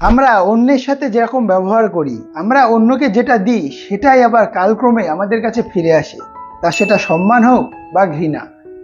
আমরা অন্যের সাথে যেরকম ব্যবহার করি, আমরা অন্যকে যেটা দিই, সেটাই আবার কালক্রমে আমাদের কাছে ফিরে আসে। তা সেটা সম্মান হোক বা ঘৃণা।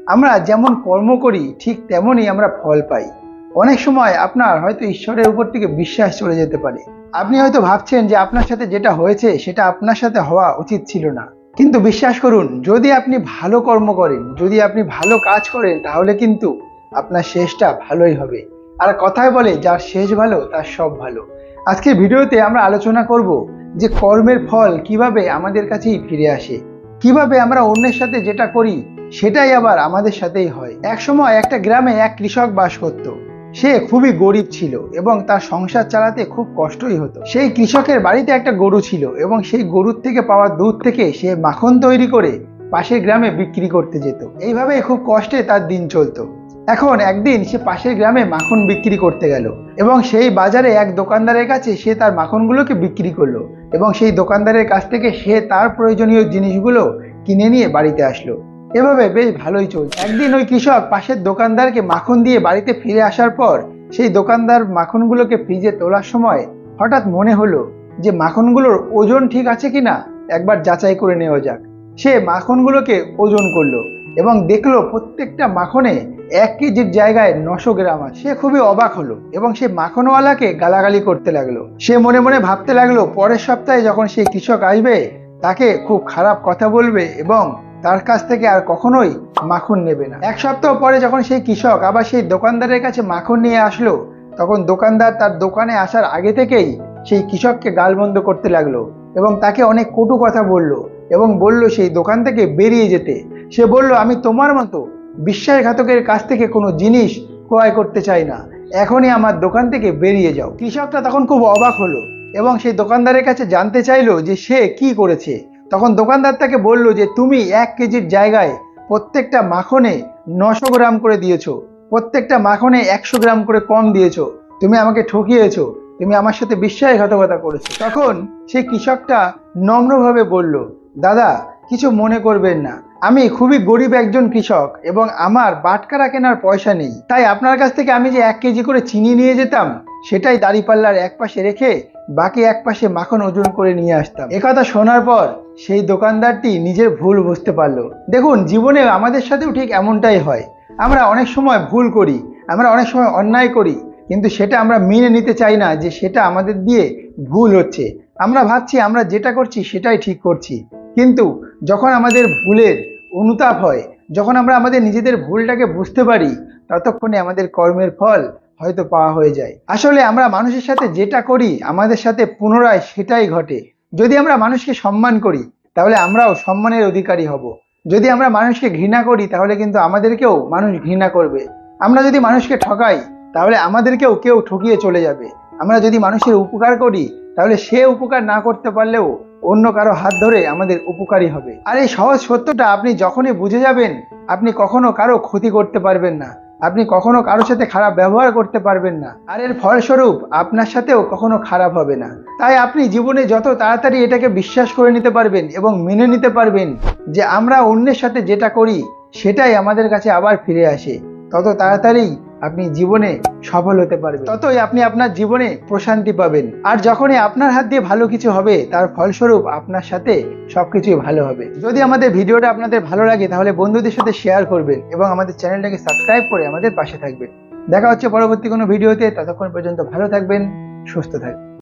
আমরা যেমন কর্ম করি, ঠিক তেমনই আমরা ফল পাই। অনেক সময় আপনার হয়তো ঈশ্বরের উপর থেকে বিশ্বাস চলে যেতে পারে। আপনি হয়তো ভাবছেন যে আপনার সাথে যেটা হয়েছে, সেটা আপনার সাথে হওয়া উচিত ছিল না। কিন্তু বিশ্বাস করুন, যদি আপনি ভালো কর্ম করেন, যদি আপনি ভালো কাজ করেন, তাহলে কিন্তু আপনার শেষটা ভালোই হবে। আর কথায় বলে যার শেষ ভালো, তার সব ভালো। আজকের ভিডিওতে আমরা আলোচনা করব যে কর্মের ফল কীভাবে আমাদের কাছেই ফিরে আসে, কীভাবে আমরা অন্যের সাথে যেটা করি, সেটাই আবার আমাদের সাথেই হয়। এক সময় একটা গ্রামে এক কৃষক বাস করত। সে খুবই গরিব ছিল এবং তার সংসার চালাতে খুব কষ্টই হতো। সেই কৃষকের বাড়িতে একটা গরু ছিল এবং সেই গরুর থেকে পাওয়া দুধ থেকে সে মাখন তৈরি করে পাশের গ্রামে বিক্রি করতে যেত। এইভাবে খুব কষ্টে তার দিন চলতো। এখন একদিন সে পাশের গ্রামে মাখন বিক্রি করতে গেল এবং সেই বাজারে এক দোকানদারের কাছে সে তার মাখনগুলোকে বিক্রি করল এবং সেই দোকানদারের কাছ থেকে সে তার প্রয়োজনীয় জিনিসগুলো কিনে নিয়ে বাড়িতে আসলো। এভাবে বেশ ভালোই চলছে। একদিন ওই কৃষক পাশের দোকানদারকে মাখন দিয়ে বাড়িতে ফিরে আসার পর সেই দোকানদার মাখনগুলোকে ফ্রিজে তোলার সময় হঠাৎ মনে হলো যে মাখনগুলোর ওজন ঠিক আছে কিনা? একবার যাচাই করে নেওয়া যাক। সে মাখনগুলোকে ওজন করল এবং দেখল প্রত্যেকটা মাখনে এক কেজির জায়গায় নশো গ্রাম আছে। সে খুবই অবাক হলো এবং সে মাখনওয়ালাকে গালাগালি করতে লাগল। সে মনে মনে ভাবতে লাগল, পরের সপ্তাহে যখন সেই কৃষক আসবে, তাকে খুব খারাপ কথা বলবে এবং তার কাছ থেকে আর কখনোই মাখন নেবে না। এক সপ্তাহ পরে যখন সেই কৃষক আবার সেই দোকানদারের কাছে মাখন নিয়ে আসলো, তখন দোকানদার তার দোকানে আসার আগে থেকেই সেই কৃষককে গালবন্ধ করতে লাগল এবং তাকে অনেক কটু কথা বলল এবং বলল সেই দোকান থেকে বেরিয়ে যেতে। সে বলল, আমি তোমার মতো বিশ্বাসঘাতকের কাছ থেকে কোনো জিনিস ক্রয় করতে চাই না। এখনই আমার দোকান থেকে বেরিয়ে যাও। কৃষকটা তখন খুব অবাক হলো এবং সেই দোকানদারের কাছে জানতে চাইলো যে সে কি করেছে। তখন দোকানদার তাকে বলল যে, তুমি এক কেজির জায়গায় প্রত্যেকটা মাখনে নশো গ্রাম করে দিয়েছ। প্রত্যেকটা মাখনে একশো গ্রাম করে কম দিয়েছ। তুমি আমাকে ঠকিয়েছো। তুমি আমার সাথে বিশ্বাসঘাতকতা করেছ। তখন সেই কৃষকটা নম্রভাবে বলল, দাদা, কিছু মনে করবেন না। আমি খুবই গরিব একজন কৃষক এবং আমার বাটকারা কেনার পয়সা নেই। তাই আপনার কাছ থেকে আমি যে এক কেজি করে চিনি নিয়ে যেতাম, সেটাই দাড়িপাল্লার এক পাশে রেখে বাকি এক পাশে মাখন ওজন করে নিয়ে আসতাম। একথা শোনার পর সেই দোকানদারটি নিজের ভুল বুঝতে পারল। দেখুন, জীবনে আমাদের সাথেও ঠিক এমনটাই হয়। আমরা অনেক সময় ভুল করি, আমরা অনেক সময় অন্যায় করি, কিন্তু সেটা আমরা মেনে নিতে চাই না যে সেটা আমাদের দিয়ে ভুল হচ্ছে। আমরা ভাবছি আমরা যেটা করছি সেটাই ঠিক করছি। কিন্তু যখন আমাদের ভুলের অনুতাপ হয়। যখন আমরা আমাদের নিজেদের ভুলটাকে বুঝতে পারি, ততক্ষণে আমাদের কর্মের ফল হয়তো পাওয়া হয়ে যায়। আসলে আমরা মানুষের সাথে যেটা করি, আমাদের সাথে পুনরায় সেটাই ঘটে। যদি আমরা মানুষকে সম্মান করি, তাহলে আমরাও সম্মানের অধিকারী হব। যদি আমরা মানুষকে ঘৃণা করি, তাহলে কিন্তু আমাদেরকেও মানুষ ঘৃণা করবে। আমরা যদি মানুষকে ঠকাই, তাহলে আমাদেরকেও কেউ ঠকিয়ে চলে যাবে। আমরা যদি মানুষের উপকার করি তাহলে সে উপকার না করতে পারলেও অন্য কারও হাত ধরে আমাদের উপকারী হবে। আর এই সহজ সত্যটা আপনি যখনই বুঝে যাবেন, আপনি কখনো কারও ক্ষতি করতে পারবেন না। আপনি কখনো কারোর সাথে খারাপ ব্যবহার করতে পারবেন না। আর এর ফলস্বরূপ আপনার সাথেও কখনো খারাপ হবে না। তাই আপনি জীবনে যত তাড়াতাড়ি এটাকে বিশ্বাস করে নিতে পারবেন এবং মেনে নিতে পারবেন যে আমরা অন্যের সাথে যেটা করি, সেটাই আমাদের কাছে আবার ফিরে আসে। তত তাড়াতাড়ি আপনি জীবনে সফল হতে পারবেন। ততই আপনি আপনার জীবনে প্রশান্তি পাবেন। আর যখনই আপনার হাত দিয়ে ভালো কিছু হবে, তার ফলস্বরূপ আপনার সাথে সবকিছুই ভালো হবে। যদি আমাদের ভিডিওটা আপনাদের ভালো লাগে, তাহলে বন্ধুদের সাথে শেয়ার করবেন এবং আমাদের চ্যানেলটাকে সাবস্ক্রাইব করে আমাদের পাশে থাকবেন। দেখা হচ্ছে পরবর্তী কোনো ভিডিওতে, ততক্ষণ পর্যন্ত ভালো থাকবেন, সুস্থ থাকবেন।